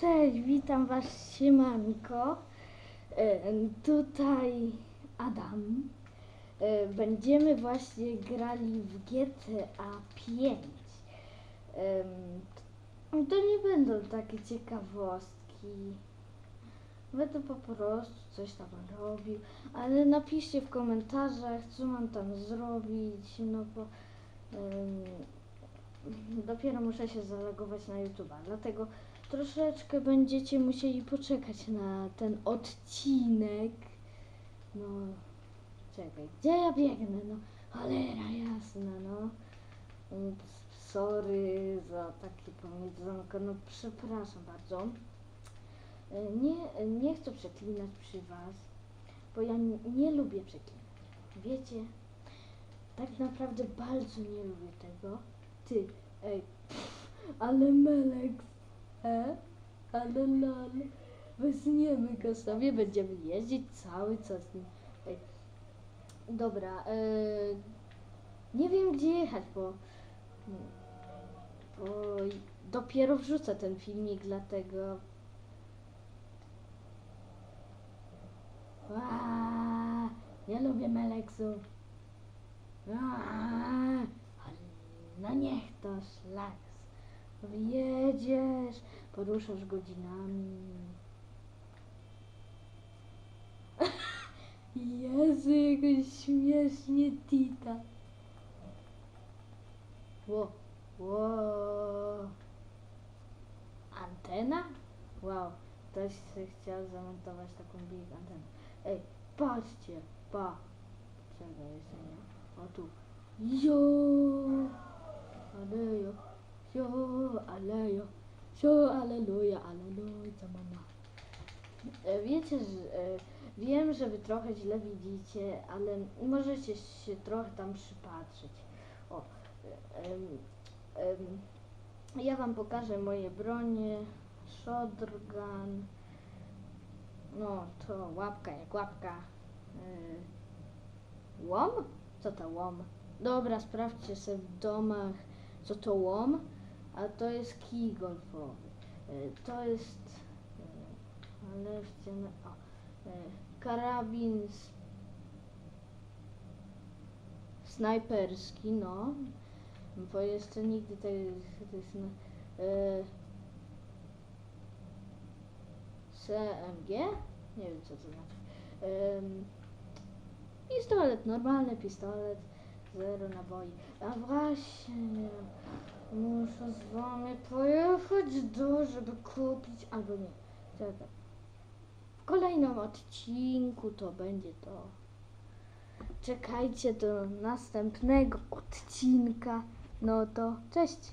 Cześć, witam Was siemanko. E, Tutaj Adam. E, Będziemy właśnie grali w GTA 5. Em, To nie będą takie ciekawostki. Będę po prostu coś tam robił, ale napiszcie w komentarzach, co mam tam zrobić, no bo dopiero muszę się zalogować na YouTube'a, dlatego troszeczkę będziecie musieli poczekać na ten odcinek. No, czekaj, gdzie ja biegnę? No, cholera jasna, no. Sorry za takie powiedzonko, no przepraszam bardzo. Nie, nie chcę przeklinać przy Was, bo ja nie lubię przeklinać. Wiecie, tak naprawdę bardzo nie lubię tego. Ty, ej, ale Melek, e? Ale lol. Weźmiemy go sobie, będziemy jeździć cały czas nim. Ej. Dobra, e, nie wiem gdzie jechać, bo, bo dopiero wrzucę ten filmik, dlatego... Aaa, nie lubię Meleksów. Aaa, ale no niech to szlaks. Jedziesz, poruszasz godzinami. Jezu, jakoś śmiesznie Tita. Ło, ło. Antena? Wow, ktoś chciał zamontować taką big antenę. Ej, patrzcie, pa. Czekaj, jeszcze nie. O tu. Alejo, jo, alejo, jo, aleluja, aleluja, mama. E, Wiecie, że e, wiem, że wy trochę źle widzicie, ale możecie się trochę tam przypatrzeć. O, em, em, ja wam pokażę moje bronie, shotgun, no to łapka jak łapka, e, łom? Co to łom? Dobra, sprawdźcie sobie w domach, co to łom, a to jest kij golfowy. E, To jest, e, ale chcemy, o, e, karabin snajperski, no, bo jeszcze nigdy no, e, CMG? Nie wiem co to znaczy. Pistolet, normalny pistolet, zero naboi. A właśnie, muszę z wami pojechać do, żeby kupić, albo nie, czekaj. W kolejnym odcinku to będzie to. Czekajcie do następnego odcinka. No to cześć.